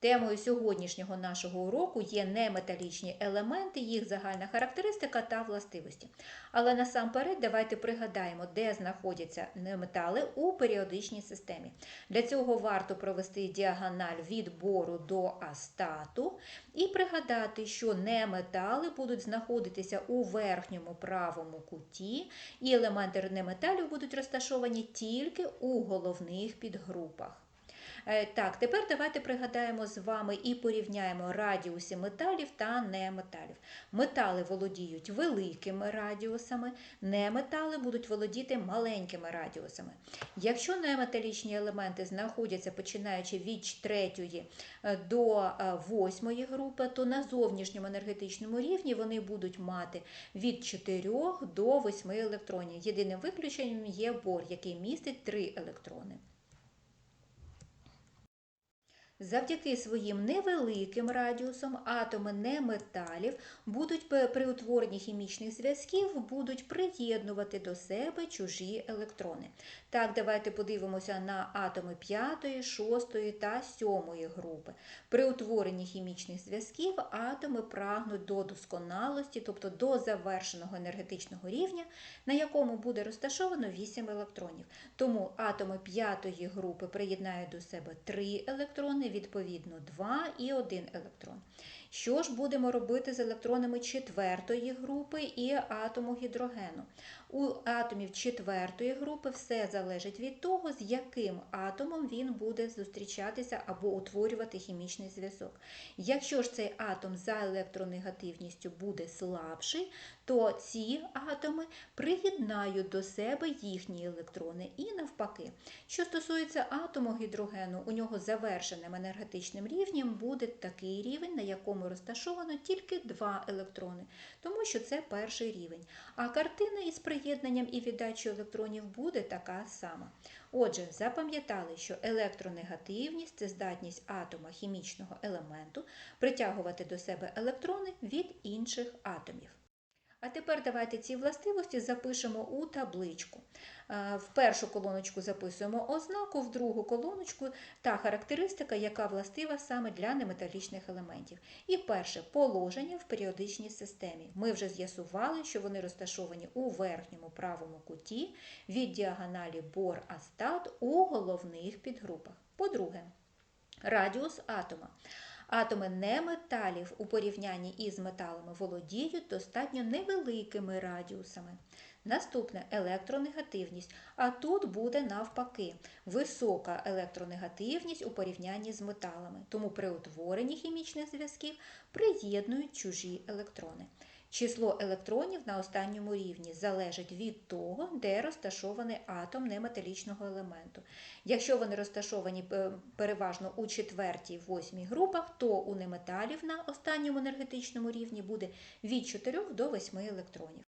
Темою сьогоднішнього нашого уроку є неметалічні елементи, їх загальна характеристика та властивості. Але насамперед давайте пригадаємо, де знаходяться неметали у періодичній системі. Для цього варто провести діагональ від бору до астату і пригадати, що неметали будуть знаходитися у верхньому правому куті, і елементи неметалів будуть розташовані тільки у головних підгрупах. Е, Так, тепер давайте пригадаємо з вами і порівняємо радіуси металів та неметалів. Метали володіють великими радіусами, неметали будуть володіти маленькими радіусами. Якщо неметалічні елементи знаходяться починаючи від 3 до 8 групи, то на зовнішньому енергетичному рівні вони будуть мати від 4 до 8 електронів. Єдиним виключенням є бор, який містить 3 електрони. Завдяки своїм невеликим радіусам атоми неметалів будуть при утворенні хімічних зв'язків будуть приєднувати до себе чужі електрони. Так, давайте подивимося на атоми 5, 6 та 7 групи. При утворенні хімічних зв'язків атоми прагнуть до досконалості, тобто до завершеного енергетичного рівня, на якому буде розташовано 8 електронів. Тому атоми 5 групи приєднають до себе 3 електрони, відповідно 2 і 1 електрон. Що ж будемо робити з електронами четвертої групи і атому гідрогену? У атомів четвертої групи все залежить від того, з яким атомом він буде зустрічатися або утворювати хімічний зв'язок. Якщо ж цей атом за електронегативністю буде слабший, то ці атоми приєднають до себе їхні електрони і навпаки. Що стосується атому гідрогену, у нього завершеним енергетичним рівнем буде такий рівень, на якому розташовано тільки два електрони, тому що це перший рівень. А картина із приєднанням і віддачею електронів буде така сама. Отже, запам'ятали, що електронегативність це здатність атома хімічного елементу притягувати до себе електрони від інших атомів. А тепер давайте ці властивості запишемо у табличку. В першу колоночку записуємо ознаку, в другу колоночку та характеристика, яка властива саме для неметалічних елементів. І перше положення в періодичній системі. Ми вже з'ясували, що вони розташовані у верхньому правому куті від діагоналі бор-астат у головних підгрупах. По-друге, радіус атома. Атоми неметалів у порівнянні із металами володіють достатньо невеликими радіусами. Наступне електронегативність. А тут буде навпаки висока електронегативність у порівнянні з металами. Тому при утворенні хімічних зв'язків приєднують чужі електрони. Число електронів на останньому рівні залежить від того, де розташований атом неметалічного елементу. Якщо вони розташовані переважно у четвертій, восьмій групах, то у неметалів на останньому енергетичному рівні буде від 4 до 8 електронів.